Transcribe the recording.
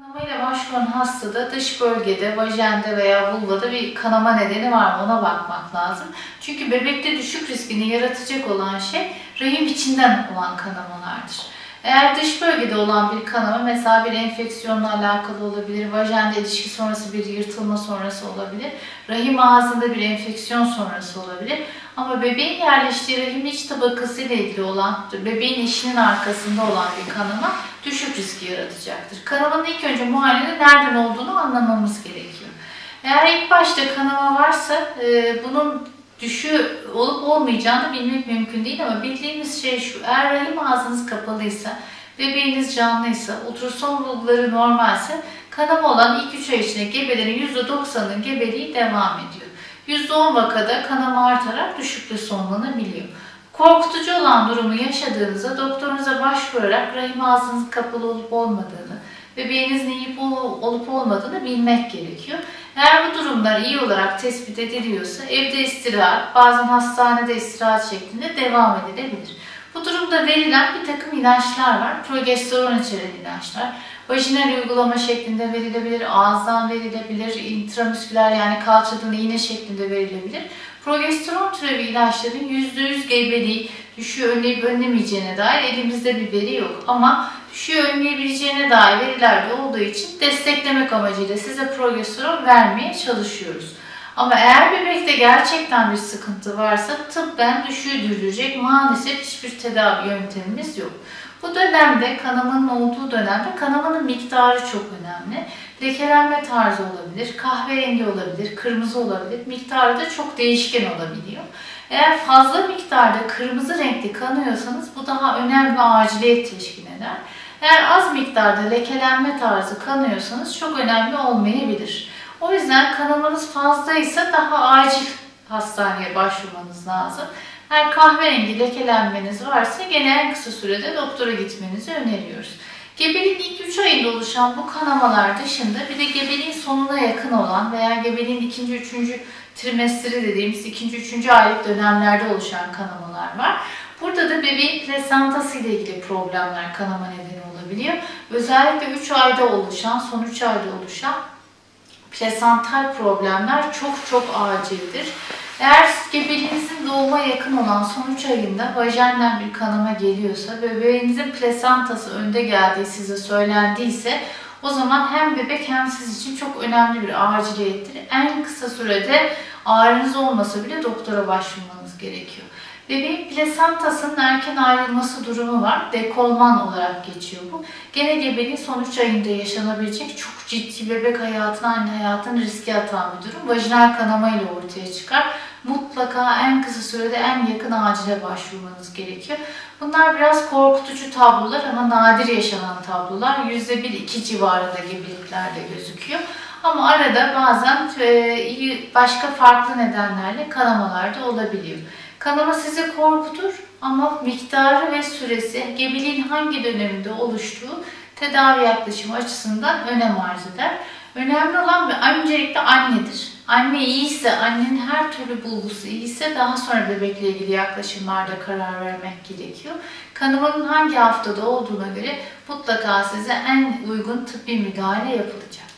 Kanamayla başvuran hastada dış bölgede, vajende veya vulvada bir kanama nedeni var mı ona bakmak lazım. Çünkü bebekte düşük riskini yaratacak olan şey rahim içinden olan kanamalardır. Eğer dış bölgede olan bir kanama mesela bir enfeksiyonla alakalı olabilir, vajende ilişki sonrası bir yırtılma sonrası olabilir, rahim ağzında bir enfeksiyon sonrası olabilir. Ama bebeğin yerleştiği rahim iç tabakası ile ilgili olan, bebeğin işinin arkasında olan bir kanama riski yaratacaktır. Kanamanın ilk önce muayenede nereden olduğunu anlamamız gerekiyor. Eğer ilk başta kanama varsa e, bunun düşü olup olmayacağını bilmek mümkün değil ama bildiğimiz şey şu. Eğer rahim ağzınız kapalıysa, bebeğiniz canlıysa, ultrason bulguları normalse kanama olan ilk 3 ay içinde gebelerin %90'ının gebeliği devam ediyor. %10 vakada kanama artarak düşükle sonlanabiliyor. Korkutucu olan durumu yaşadığınızda doktorunuza başvurarak rahim ağzınızın kapalı olup olmadığını, bebeğinizin iyi olup olmadığını bilmek gerekiyor. Eğer bu durumlar iyi olarak tespit ediliyorsa evde istirahat, bazen hastanede istirahat şeklinde devam edilebilir. Bu durumda verilen bir takım ilaçlar var. Progesteron içeren ilaçlar. Vajinal uygulama şeklinde verilebilir, ağızdan verilebilir, intramüsküler yani kalçadan iğne şeklinde verilebilir. Progesteron türevi ilaçların %100 gebeliği, düşüğü önleyip önlemeyeceğine dair elimizde bir veri yok. Ama düşüğü önleyebileceğine dair veriler de olduğu için desteklemek amacıyla size progesteron vermeye çalışıyoruz. Ama eğer bebekte gerçekten bir sıkıntı varsa tıbben düşüğü maalesef hiçbir tedavi yöntemimiz yok. Bu dönemde kanamanın olduğu dönemde kanamanın miktarı çok önemli. Lekelenme tarzı olabilir, kahverengi olabilir, kırmızı olabilir. Miktarı da çok değişken olabiliyor. Eğer fazla miktarda kırmızı renkli kanıyorsanız bu daha önemli bir aciliyet teşkil eder. Eğer az miktarda lekelenme tarzı kanıyorsanız çok önemli olmayabilir. O yüzden kanamanız fazlaysa daha acil hastaneye başvurmanız lazım. Eğer kahverengi lekelenmeniz varsa gene en kısa sürede doktora gitmenizi öneriyoruz. Gebeliğin ilk 3 ayında oluşan bu kanamalar dışında bir de gebeliğin sonuna yakın olan veya gebeliğin ikinci, üçüncü trimestri dediğimiz ikinci, üçüncü aylık dönemlerde oluşan kanamalar var. Burada da bebeğin plasentası ile ilgili problemler kanama nedeni olabiliyor. Özellikle 3 ayda oluşan, son 3 ayda oluşan plasental problemler çok çok acildir. Eğer gebeliğinizin doğuma yakın olan son 3 ayında vajenden bir kanama geliyorsa, bebeğinizin plasentası önde geldiği size söylendiyse o zaman hem bebek hem siz için çok önemli bir aciliyettir. En kısa sürede ağrınız olmasa bile doktora başvurmanız gerekiyor. Bebeğin plasentasının erken ayrılması durumu var. Dekolman olarak geçiyor bu. Gene gebeliğin son 3 ayında yaşanabilecek çok ciddi bebek hayatına, anne hayatını riske atan bir durum. Vajinal kanama ile ortaya çıkar. Mutlaka en kısa sürede en yakın acile başvurmanız gerekiyor. Bunlar biraz korkutucu tablolar ama nadir yaşanan tablolar. %1-2 civarında gebeliklerde gözüküyor. Ama arada bazen e, başka farklı nedenlerle kanamalar da olabiliyor. Kanama sizi korkutur ama miktarı ve süresi gebeliğin hangi döneminde oluştuğu tedavi yaklaşımı açısından önem arz eder. Önemli olan ve öncelikle annedir. Anne iyiyse, annenin her türlü bulgusu iyiyse daha sonra bebekle ilgili yaklaşımlarda karar vermek gerekiyor. Kanamanın hangi haftada olduğuna göre mutlaka size en uygun tıbbi müdahale yapılacak.